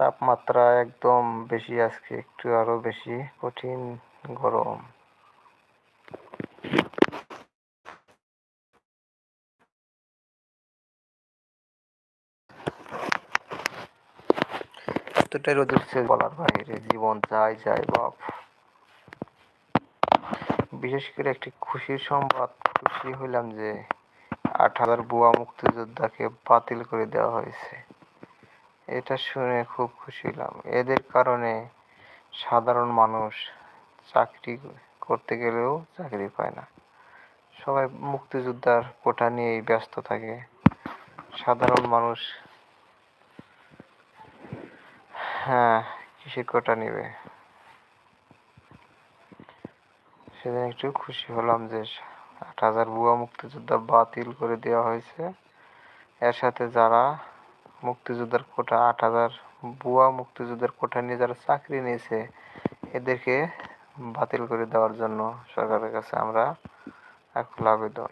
তাপমাত্রা একদম বেশি, আজকে একটু আরও বেশি, কঠিন, গরম। এতটাই রোদ উঠছে বলার বাইরে, জীবন যায় যায় বাপ। বিশেষ করে একটি খুশির সংবাদ, খুশি হইলাম যে আট হাজার বুয়া মুক্তিযোদ্ধাকে বাতিল করে দেওয়া হয়েছে। এটা শুনে খুব খুশি হলাম। এদের কারণে সাধারণ মানুষ চাকরি করতে গেলেও চাকরি পায় না। সবাই মুক্তিযোদ্ধার কোটা নিয়েই ব্যস্ত থাকে। সাধারণ মানুষ হ্যাঁ কিসের কোটা নেবে? সেদিন একটু খুশি হলাম যে আট হাজার বুয়া মুক্তিযোদ্ধা বাতিল করে দেওয়া হয়েছে। এর সাথে যারা মুক্তিযোদ্ধার কোটা আট হাজার বুয়া মুক্তিযোদ্ধার কোটা নিয়ে যারা চাকরি নিয়েছে, এদেরকে বাতিল করে দেওয়ার জন্য সরকারের কাছে আমরা এখন আবেদন।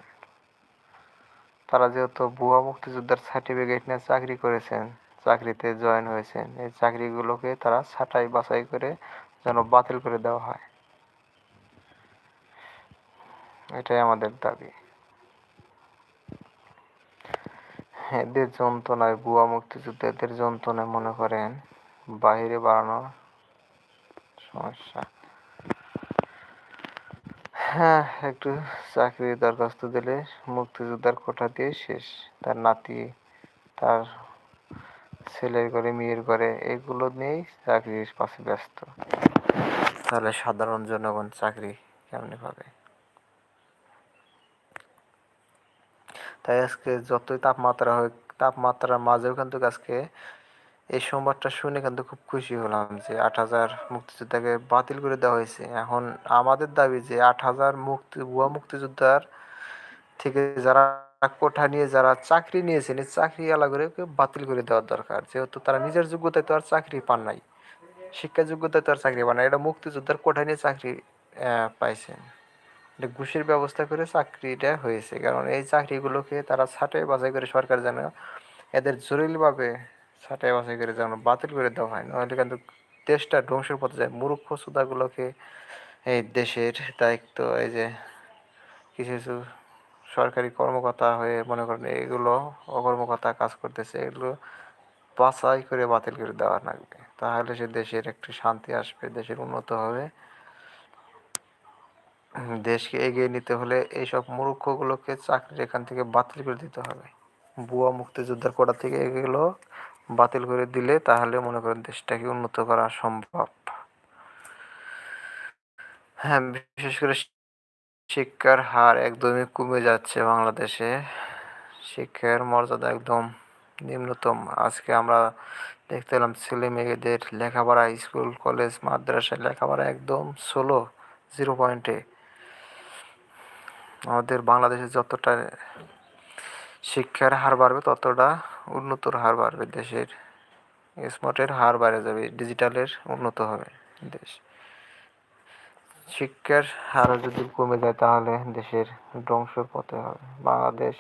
তারা যেহেতু ভুয়া মুক্তিযোদ্ধার সার্টিফিকেট নিয়ে চাকরি করেছেন, চাকরিতে জয়েন হয়েছেন, এই চাকরিগুলোকে তারা ছাঁটাই বাছাই করে যেন বাতিল করে দেওয়া হয়। এটাই আমাদের দাবি। এদের যন্ত্রণায় বুয়া মুক্তিযুদ্ধ এদের যন্ত্রণায় মনে করেন বাহিরে বাড়ানো সমস্যা। হ্যাঁ একটু চাকরির দরখাস্ত দিলে মুক্তিযোদ্ধার কোঠা দিয়ে শেষ। তার নাতি, তার ছেলের ঘরে, মেয়ের ঘরে, এগুলো নিয়েই চাকরির পাশে ব্যস্ত। তাহলে সাধারণ জনগণ চাকরি কেমনে পাবে? তাই আজকে যতই তাপমাত্রা হোক, তাপমাত্রার মাঝেও কিন্তু আজকে এই সংবাদটা শুনে কিন্তু খুব খুশি হলাম যে আট হাজার মুক্তিযোদ্ধাকে বাতিল করে দেওয়া হয়েছে। এখন আমাদের দাবি যে আট হাজার মুক্তি, ভুয়া মুক্তিযোদ্ধার থেকে যারা কোঠা নিয়ে, যারা চাকরি নিয়েছেন এই চাকরি করে বাতিল করে দেওয়ার দরকার। যেহেতু তারা নিজের যোগ্যতায় তো আর চাকরি পান নাই শিক্ষা যোগ্যতায় তো আর চাকরি পান না এটা মুক্তিযোদ্ধার কোঠা নিয়ে চাকরি পাইছেন এটা ঘুষের ব্যবস্থা করে চাকরিটা হয়েছে। কারণ এই চাকরিগুলোকে তারা ছাঁটাই বাছাই করে সরকার যেন এদের জরুরিভাবে ছাঁটাই বাছাই করে যেন বাতিল করে দেওয়া হয়। নাহলে কিন্তু দেশটা ধ্বংসের পথে যায়। মূর্খ সুদাগুলোকে এই দেশের দায়িত্ব, এই যে কিছু কিছু সরকারি কর্মকর্তা হয়ে মনে করেন এগুলো অকর্মকর্তা কাজ করতেছে, এগুলো বাছাই করে বাতিল করে দেওয়া লাগবে। তাহলে সে দেশের একটু শান্তি আসবে, দেশের উন্নত হবে। দেশকে এগিয়ে নিতে হলে এইসব মূর্খগুলোকে চাকরির এখান থেকে বাতিল করে দিতে হবে। বুয়া মুক্তিযোদ্ধার কোটা থেকে এগুলো বাতিল করে দিলে তাহলে মনে করেন দেশটাকে উন্নত করা সম্ভব। হ্যাঁ বিশেষ করে শিক্ষার হার একদমই কমে যাচ্ছে বাংলাদেশে। শিক্ষার মর্যাদা একদম নিম্নতম। আজকে আমরা দেখতে পেলাম ছেলে মেয়েদের লেখাপড়া, স্কুল, কলেজ মাদ্রাসায় লেখাপড়া একদম ষোলো, জিরো পয়েন্টে। আমাদের বাংলাদেশে যতটা শিক্ষার হার বাড়বে, ততটা উন্নতর হার বাড়বে দেশের। স্মার্টের হার বাড়ে যাবে, ডিজিটালের উন্নত হবে দেশ। শিক্ষার হার যদি কমে যায়, তাহলে দেশের ধ্বংসের পথে হবে, বাংলাদেশ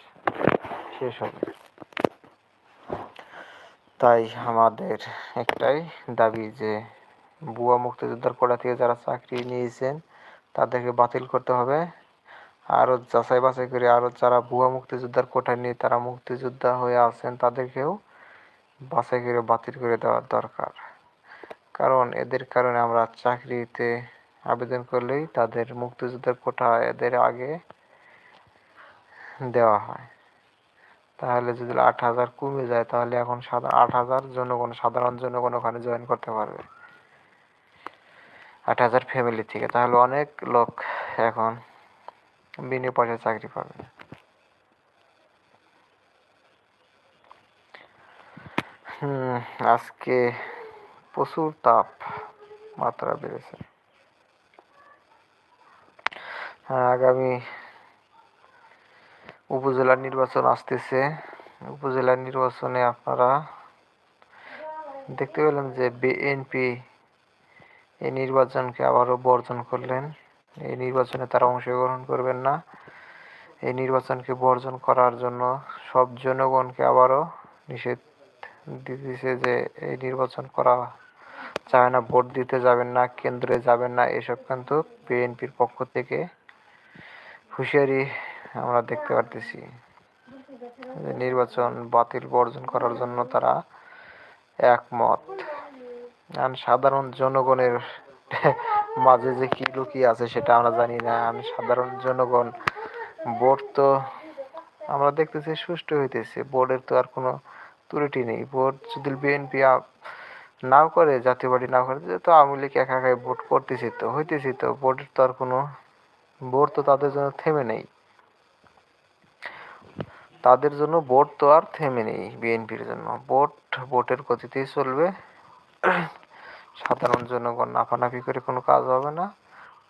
শেষ হবে। তাই আমাদের একটাই দাবি যে বুয়া মুক্তিযোদ্ধার কোটা থেকে যারা চাকরি নিয়েছেন, তাদেরকে বাতিল করতে হবে। আরও যাচাই বাছাই করে আরও যারা ভুয়া মুক্তিযোদ্ধার কোঠায় নিয়ে তারা মুক্তিযোদ্ধা হয়ে আছেন, তাদেরকেও বাছাই করে বাতিল করে দেওয়ার দরকার। কারণ এদের কারণে আমরা চাকরিতে আবেদন করলেই তাদের মুক্তিযোদ্ধার কোঠা এদের আগে দেওয়া হয়। তাহলে যদি আট হাজার কমে যায়, তাহলে এখন আট হাজার জনগণ, সাধারণ জনগণ ওখানে জয়েন করতে পারবে। আট হাজার ফ্যামিলি থেকে। তাহলে অনেক লোক এখন বিনা পয়সায় চাকরি পাবে। আজকে প্রচুর তাপ, মাত্রা বেড়েছে। হ্যাঁ আগামী উপজেলা নির্বাচন আসতেছে। উপজেলা নির্বাচনে আপনারা দেখতে পেলাম যে বিএনপি এই নির্বাচনকে আবারও বর্জন করলেন। এই নির্বাচনে তারা অংশগ্রহণ করবেন না। এই নির্বাচনকে বর্জন করার জন্য সব জনগণকে আবারও নিষেধ দিতেছে যে এই নির্বাচন করা চায় না, ভোট দিতে যাবেন না, কেন্দ্রে যাবেন না, এসব কিন্তু বিএনপির পক্ষ থেকে হুঁশিয়ারি আমরা দেখতে পারতেছি। নির্বাচন বাতিল বর্জন করার জন্য তারা একমত। সাধারণ জনগণের মাঝে যে কি লুকিয়ে আছে সেটা আমরা জানি না। আমি সাধারণ জনগণ, বোর্ড তো আমরা দেখতেছি সুষ্ঠু হইতেছে। বোর্ডের তো আর কোনো ত্রুটি নেই। বোর্ড যদি বিএনপি নাও করে, জাতীয় পার্টি নাও করে তো আওয়ামী লীগ একা একাই ভোট করতেছি তো, হইতেছি তো ভোটের তো আর কোনো ভোট তো তাদের জন্য থেমে নেই। তাদের জন্য ভোট তো আর থেমে নেই বিএনপির জন্য। ভোট ভোটের গতিতেই চলবে। সাধারণ জনগণ লাফালাফি করে কোনো কাজ হবে না।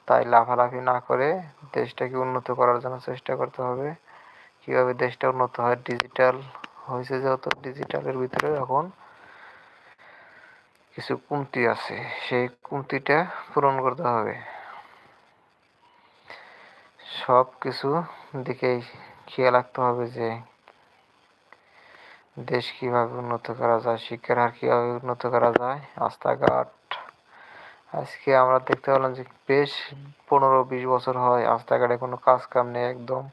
তাই লাফালাফি না করে দেশটাকে উন্নত করার জন্য চেষ্টা করতে হবে। কীভাবে দেশটা উন্নত হয়? ডিজিটাল হয়েছে যেহেতু ডিজিটালের ভিতরে এখন কিছু কমতি আছে। সেই কমতিটা পূরণ করতে হবে। সব কিছু দিকেই খেয়াল রাখতে হবে যে দেশ কীভাবে উন্নত করা যায়, শিক্ষার হার কীভাবে উন্নত করা যায়, রাস্তাঘাট। আজকে আমরা দেখতে পেলাম যে বেশ পনেরো বিশ বছর হয় রাস্তাঘাটে কোনো কাজ কাম নেই, একদম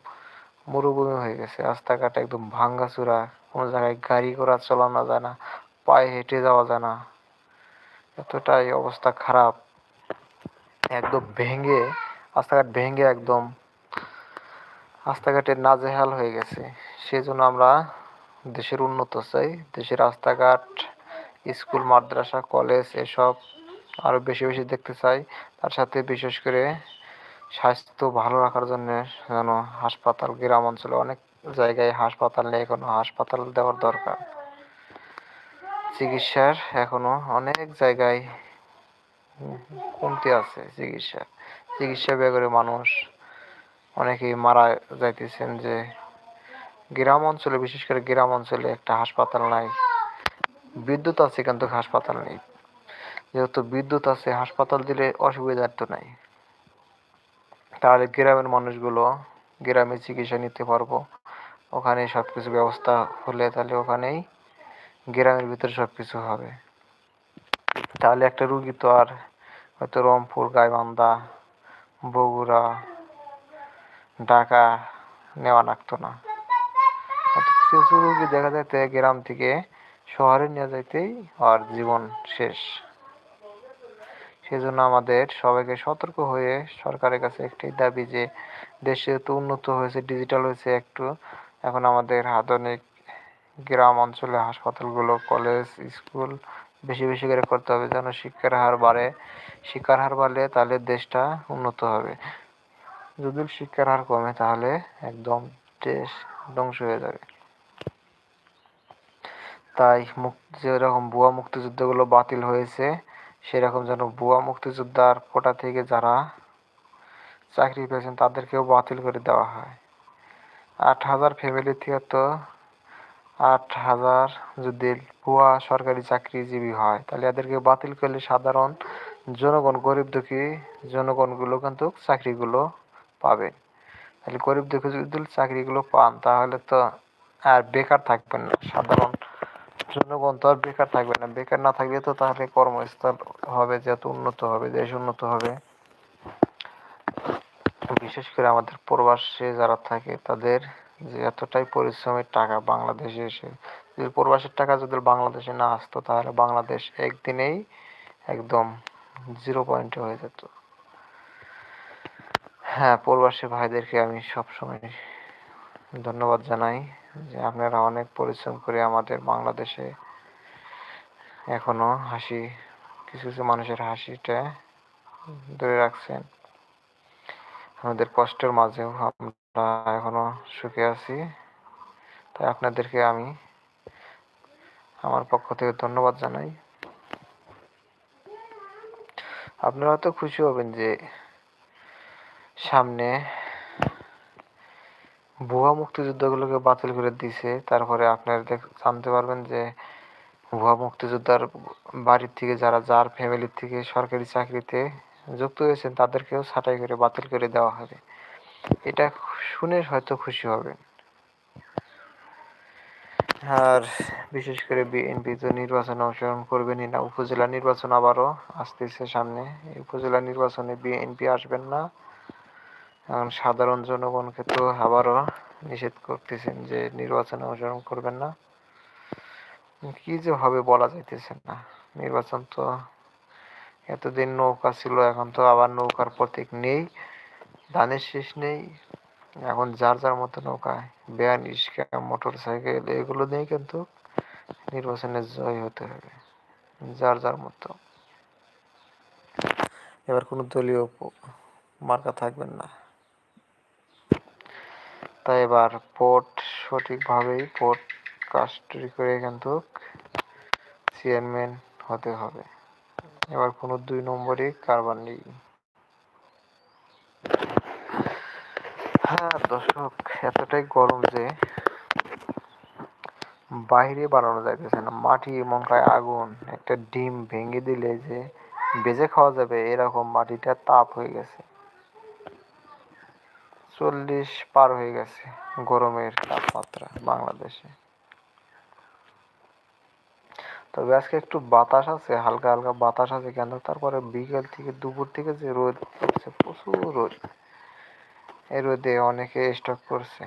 মরুভূমি হয়ে গেছে। রাস্তাঘাট একদম ভাঙ্গাচুরা কোনো জায়গায় গাড়ি ঘোড়া চালানো যায় না, পায়ে হেঁটে যাওয়া যায় না। এতটাই অবস্থা খারাপ। একদম ভেঙে, রাস্তাঘাট ভেঙে একদম রাস্তাঘাটের নাজেহাল হয়ে গেছে। সেজন্য আমরা দেশের উন্নত চাই। দেশের রাস্তাঘাট, স্কুল, মাদ্রাসা, কলেজ এসব আরও বেশি বেশি দেখতে চাই। তার সাথে বিশেষ করে স্বাস্থ্য ভালো রাখার জন্য যেন হাসপাতাল, গ্রাম অঞ্চলে অনেক জায়গায় হাসপাতাল নেই কোনো হাসপাতাল দেওয়ার দরকার। চিকিৎসার এখনও অনেক জায়গায় কমতি আছে চিকিৎসা। চিকিৎসা করে মানুষ অনেকেই মারা যাইতেছেন যে গ্রাম অঞ্চলে, বিশেষ করে গ্রাম অঞ্চলে একটা হাসপাতাল নাই। বিদ্যুৎ আছে কিন্তু হাসপাতাল নেই। যেহেতু বিদ্যুৎ আছে, হাসপাতাল দিলে অসুবিধার তো নাই। তাহলে গ্রামের মানুষগুলো গ্রামে চিকিৎসা নিতে পারব। ওখানে সব কিছু ব্যবস্থা হলে তাহলে ওখানেই গ্রামের ভিতরে সব কিছু হবে। তাহলে একটা রুগী তো আর হয়তো রংপুর, গাইবান্ধা, বগুড়া, ঢাকা নেওয়া লাগতো না। রুগী দেখা যাইতে গ্রাম থেকে শহরে নিয়ে যাইতেই আর জীবন শেষ। সেজন্য আমাদের সবাইকে সতর্ক হয়ে সরকারের কাছে একটি দাবি যে, দেশে তো উন্নত হয়েছে ডিজিটাল হয়েছে একটু, এখন আমাদের আধুনিক গ্রাম অঞ্চলে হাসপাতালগুলো কলেজ স্কুল বেশি বেশি করে করতে হবে যেন শিক্ষার হার বাড়ে। শিক্ষার হার বাড়লে তাহলে দেশটা উন্নত হবে। যদি শিক্ষার হার কমে তাহলে একদম দেশ ধ্বংস হয়ে যাবে। তাই যেরকম ভুয়া মুক্তিযুদ্ধগুলো বাতিল হয়েছে, সেরকম যেন ভুয়া মুক্তিযোদ্ধার কোটা থেকে যারা চাকরি পেয়েছেন, তাদেরকেও বাতিল করে দেওয়া হয়। আট হাজার ফ্যামিলি থেকে তো আট হাজার যদি ভুয়া সরকারি চাকরিজীবী হয়, তাহলে এদেরকে বাতিল করলে সাধারণ জনগণ, গরিব দুঃখী জনগণগুলো কিন্তু চাকরিগুলো পাবে। তাহলে গরিব দুঃখী যদি চাকরিগুলো পান, তাহলে তো আর বেকার থাকবেন না। সাধারণ জনগণ তো আর বেকার থাকবে না। বেকার না থাকলে তো তাহলে কর্মস্থল হবে, যত উন্নত হবে, দেশ উন্নত হবে। বিশেষ করে আমাদের প্রবাসে যারা থাকে, তাদের যে এতটাই পরিশ্রমের টাকা বাংলাদেশে এসে, যদি প্রবাসের টাকা যদি বাংলাদেশে না আসতো, তাহলে বাংলাদেশ একদিনেই একদম জিরো পয়েন্টে হয়ে যেত। হ্যাঁ প্রবাসী ভাইদেরকে আমি সবসময় ধন্যবাদ জানাই যে আপনারা অনেক পরিশ্রম করে আমাদের বাংলাদেশে এখনও হাসি, কিছু কিছু মানুষের হাসিটা ধরে রাখছেন। আমাদের কষ্টের মাঝেও আমরা এখনও সুখে আছি। তাই আপনাদেরকে আমি আমার পক্ষ থেকে ধন্যবাদ জানাই। আপনারা তো খুশি হবেন যে সামনে ভুয়া মুক্তিযুদ্ধগুলোকে বাতিল করে দিছে। তারপরে আপনারা জানতে পারবেন যে ভুয়া মুক্তিযোদ্ধার বাড়ির থেকে যারা, যার ফ্যামিলির থেকে সরকারি চাকরিতে যুক্ত হয়েছেন, তাদেরকেও ছাঁটাই করে, বাতিল করে দেওয়া হবে। এটা শুনে হয়তো খুশি হবেন। আর বিশেষ করে বিএনপি তো নির্বাচনে অংশগ্রহণ করবেনই না। উপজেলা নির্বাচন আবারও আসতেছে সামনে। উপজেলা নির্বাচনে বিএনপি আসবেন না। এখন সাধারণ জনগণকে তো আবারও নিষেধ করতেছেন যে নির্বাচনে অংশগ্রহণ করবেন না। কি যে হবে বলা যাইতেছে না। নির্বাচন তো এতদিন নৌকা ছিল, এখন তো আবার নৌকার প্রতীক নেই, ধানের শেষ নেই। এখন যার যার মতো নৌকায় ব্যান রিক্সা মোটর সাইকেল এগুলো নিয়ে কিন্তু নির্বাচনে জয় হতে হবে, যার যার মতো। এবার কোনো দলীয় মার্কা থাকবেন না। তাই এবার ভোট সঠিকভাবেই ভোট কাস্টরি করে কিন্তু চেয়ারম্যান হতে হবে। এবার কোনো দুই নম্বরে কারবার নেই হ্যাঁ দর্শক, এতটাই গরম যে বাইরে বানানো যাইতেছে না, মাটি মন খায় আগুন, একটা ডিম ভেঙে দিলে যে বেজে খাওয়া যাবে, এরকম মাটিটা তাপ হয়ে গেছে। চল্লিশ পার হয়ে গেছে গরমের তাপমাত্রা বাংলাদেশে। তবে আজকে একটু বাতাস আছে, হালকা হালকা বাতাস আছে কেন? তারপরে বিকেল থেকে দুপুর থেকে যে রোদ পড়ছে, প্রচুর রোদ। এই রোদে অনেকে স্টক করছে।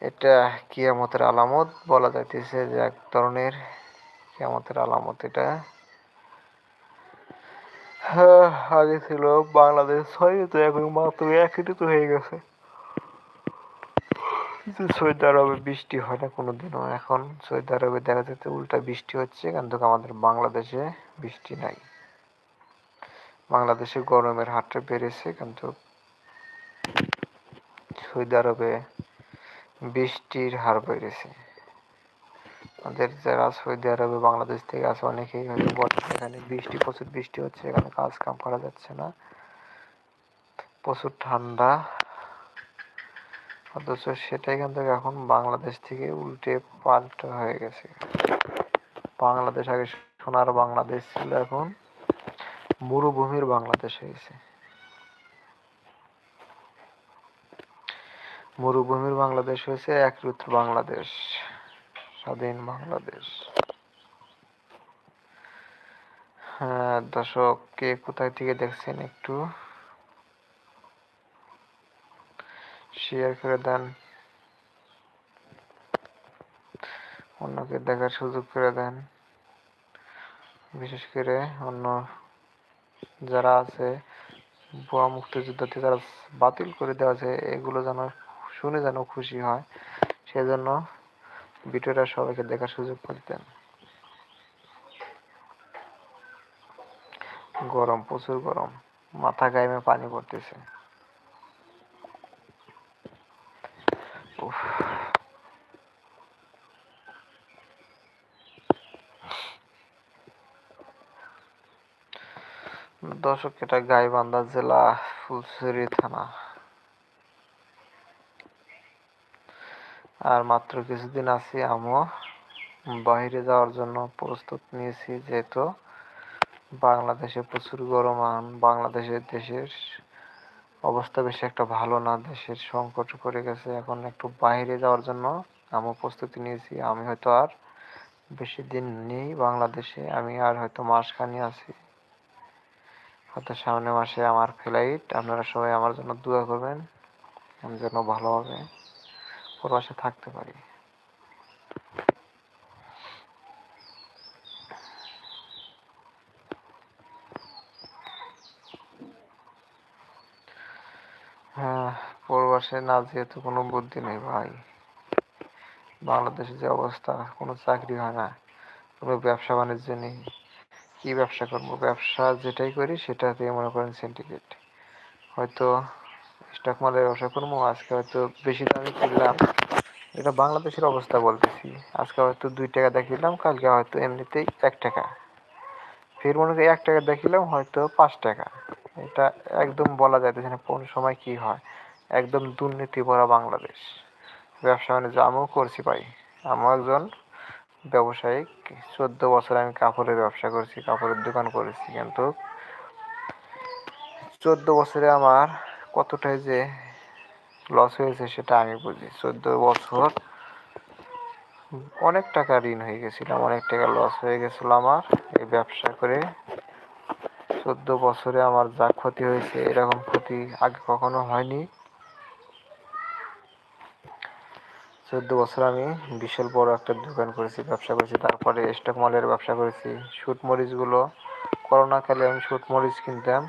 এটা কিয়ামতের আলামত বলা যাইতেছে যে এক ধরনের কিয়ামতের আলামত এটা। আগে ছিল বাংলাদেশ ছয় ঋতু এখন মাত্র এক ঋতু হয়ে গেছে। সৌদি আরবে বৃষ্টি হয় না কোনোদিনও। এখন সৌদি আরবে দেখা যাচ্ছে উল্টা বৃষ্টি হচ্ছে কিন্তু আমাদের বাংলাদেশে বৃষ্টি নাই। বাংলাদেশে গরমের হারটা বেড়েছে, কিন্তু সৌদি আরবে বৃষ্টির হার বেড়েছে। আমাদের যারা সৌদি আরবে বাংলাদেশ থেকে আছে, অনেকেই হয়তো এখানে বৃষ্টি, প্রচুর বৃষ্টি হচ্ছে, এখানে কাজ কাম করা যাচ্ছে না। প্রচুর ঠান্ডা। অথচ সেটাই কিন্তু এখন বাংলাদেশ থেকে উল্টে পাল্টা হয়ে গেছে। বাংলাদেশ আগে সোনার বাংলাদেশ ছিল, এখন মরুভূমির বাংলাদেশ হয়েছে। মরুভূমির বাংলাদেশ হয়েছে এক ঋতু বাংলাদেশ। স্বাধীন বাংলাদেশ। হ্যাঁ দর্শক, কে কোথায় থেকে দেখছেন একটু? শেয়ার করে দেন। অন্যকে দেখার সুযোগ করে দেন। বিশেষ করে অন্য যারা আছে, ভুয়া মুক্তিযুদ্ধতে যারা বাতিল করে দেওয়া আছে, এগুলো যেন শুনে যেন খুশি হয়। সেজন্য ভিডিওটা সবাইকে দেখার সুযোগ করে দেন। গরম, প্রচুর গরম। মাথা গায়ে পানি পড়তেছে। দর্শক, এটা গাইবান্ধা জেলা ফুলছড়ি থানা। আর মাত্র কিছুদিন আছি, আমিও বাইরে যাওয়ার জন্য প্রস্তুত নিয়েছি, যেহেতু বাংলাদেশে প্রচুর গরম আন বাংলাদেশের দেশের অবস্থা বেশি একটা ভালো না, দেশের সংকট করে গেছে। এখন একটু বাইরে যাওয়ার জন্য আমিও প্রস্তুতি নিয়েছি, আমি হয়তো আর বেশি দিন নেই বাংলাদেশে, আমি আর হয়তো মাসখানি আছি। হয়তো সামনের মাসে আমার ফ্লাইট আপনারা সবাই আমার জন্য দোয়া করবেন, আমি যেন ভালোভাবে প্রবাসে থাকতে পারি। হ্যাঁ প্রবাসে না যেহেতু কোনো বুদ্ধি নেই ভাই। বাংলাদেশে যে অবস্থা, কোনো চাকরি হয় না। কোনো ব্যবসা বাণিজ্য নেই। কি ব্যবসা করব? ব্যবসা যেটাই করি সেটা দিয়ে মনে করেন সিন্ডিকেট হয়তো স্টক মালের ব্যবসা করব, আজকে হয়তো বেশি দামে কিনলাম। এটা বাংলাদেশের অবস্থা বলতেছি। আজকে হয়তো দুই টাকা দেখিলাম কালকে হয়তো এমনিতেই এক টাকা। ফের মনে করি এক টাকা দেখিলাম হয়তো পাঁচ টাকা। এটা একদম বলা যাইতেছে না কোন সময় কি হয়। একদম দুর্নীতি ভরা বাংলাদেশ। ব্যবসা বাণিজ্য আমিও করছি ভাই। আমিও একজন ব্যবসায়িক। চোদ্দ বছর আমি কাপড়ের ব্যবসা করছি, কাপড়ের দোকান করেছি। কিন্তু চোদ্দ বছরে আমার কতটাই যে লস হয়েছে সেটা আমি বুঝি। চোদ্দ বছর অনেক টাকা ঋণ হয়ে গেছিলাম অনেক টাকা লস হয়ে গেছিল আমার এই ব্যবসা করে। চোদ্দ বছরে আমার যা ক্ষতি হয়েছে এরকম ক্ষতি আগে কখনো হয়নি। চোদ্দ বছর আমি বিশাল বড় একটা দোকান করেছি, ব্যবসা করেছি, তারপরে স্টক মলের ব্যবসা করেছি। শুট মরিচগুলো করোনাকালে আমি শুট মরিচ কিনতাম।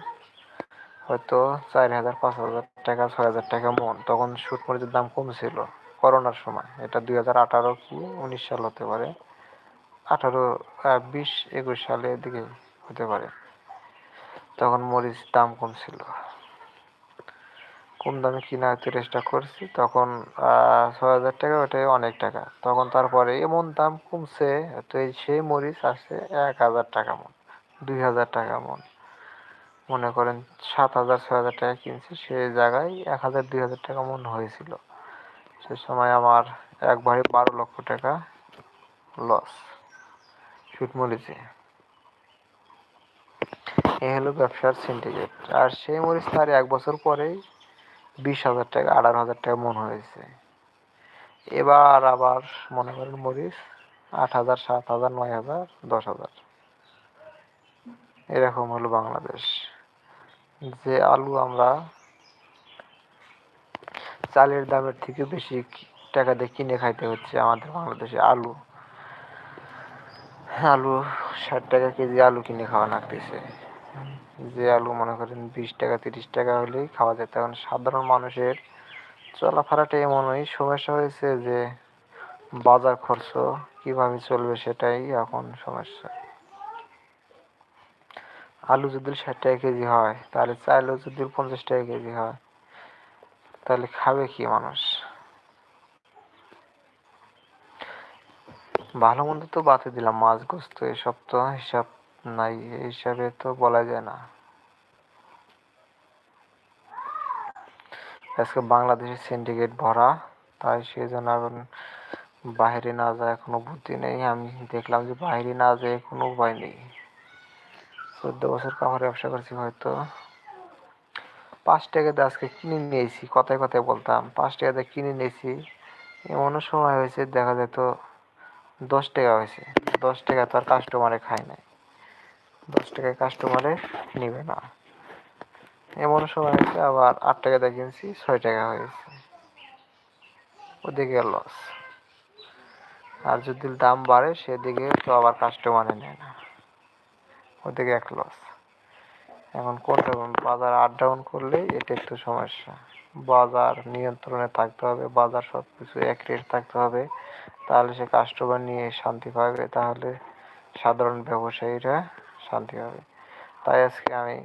হয়তো চার হাজার, পাঁচ হাজার টাকা, ছয় হাজার টাকা মন। তখন শুট মরিচের দাম কম ছিল করোনার সময়। এটা দুই হাজার আঠারো কি উনিশ সাল হতে পারে। আঠারো বিশ, একুশ সালের দিকে হতে পারে। তখন মরিচ দাম কম ছিল কম দামে কিনা চেষ্টা করছি, তখন ছয় হাজার টাকা ওটাই অনেক টাকা। তখন তারপরে এমন দাম কমছে, তো এই সেই মরিচ আসছে এক হাজার টাকা মন, দুই হাজার টাকা মন। মনে করেন সাত হাজার, ছয় হাজার টাকা কিনছে সেই জায়গায় এক হাজার, দুই হাজার টাকা মন হয়েছিল। সে সময় আমার একবারে বারো লক্ষ টাকা লস মরিচে এ হলো ব্যবসার সিন্ডিকেট আর সেই মরিচ তার এক বছর পরেই বিশ হাজার টাকা, আঠারো হাজার টাকা মন হয়েছে। এবার আবার মনে করেন মরিচ আট হাজার, সাত হাজার, নয় হাজার, দশ হাজার। এরকম হলো বাংলাদেশ। যে আলু আমরা চালের দামের থেকে বেশি টাকা দিয়ে কিনে খাইতে হচ্ছে আমাদের বাংলাদেশে আলু। আলু ষাট টাকা কেজি আলু কিনে খাওয়া লাগতেছে। যে আলু মনে করেন বিশ টাকা, তিরিশ টাকা হলেই খাওয়া যেত এখন সাধারণ মানুষের চলাফেরাটা এমনই। সমস্যা হয়েছে যে বাজার খরচ কীভাবে চলবে সেটাই এখন সমস্যা। আলু যদি ষাট টাকা কেজি হয়, তাহলে চাইলেও যদি পঞ্চাশ টাকা কেজি হয়, তাহলে খাবে কি মানুষ? ভালো মন্দ তো বাতে দিলাম, মাছ, গোস্ত এসব তো হিসাব নাই হিসাবে তো বলা যায় না। আজকে বাংলাদেশের সিন্ডিকেট ভরা, তাই সেই জন্য এখন বাইরে না যায় কোনো বুদ্ধি নেই। আমি দেখলাম যে বাইরে না যায় কোনো উপায় নেই। চোদ্দ বছর কাপড় ব্যবসা করছি হয়তো। পাঁচ টাকা দিয়ে আজকে কিনে নিয়েছি, কথায় কথায় বলতাম। পাঁচ টাকা দিয়ে কিনে নিয়েছি। এমনও সময় হয়েছে, দেখা যেত দশ টাকা হয়েছে। দশ টাকা তো আর কাস্টমারে খায় নাই। দশ টাকায় কাস্টমারে নেবে না। এমন সময় হয়েছে, আবার আট টাকা দিয়ে কিনছি, ছয় টাকা হয়েছে। ওদিকে লস আর যদি দাম বাড়ে, সেদিকে তো আবার কাস্টমারে নেয় না। ওদিকে এক লস এখন কোনটা বাজার আপ ডাউন করলে এটা একটু সমস্যা। বাজার নিয়ন্ত্রণে থাকতে হবে, বাজার সব কিছু অ্যাক্রেট রেট থাকতে হবে। তাহলে সে কাস্টমার নিয়ে শান্তি পাবে, তাহলে সাধারণ ব্যবসায়ীরা শান্তি পাবে। তাই আজকে আমি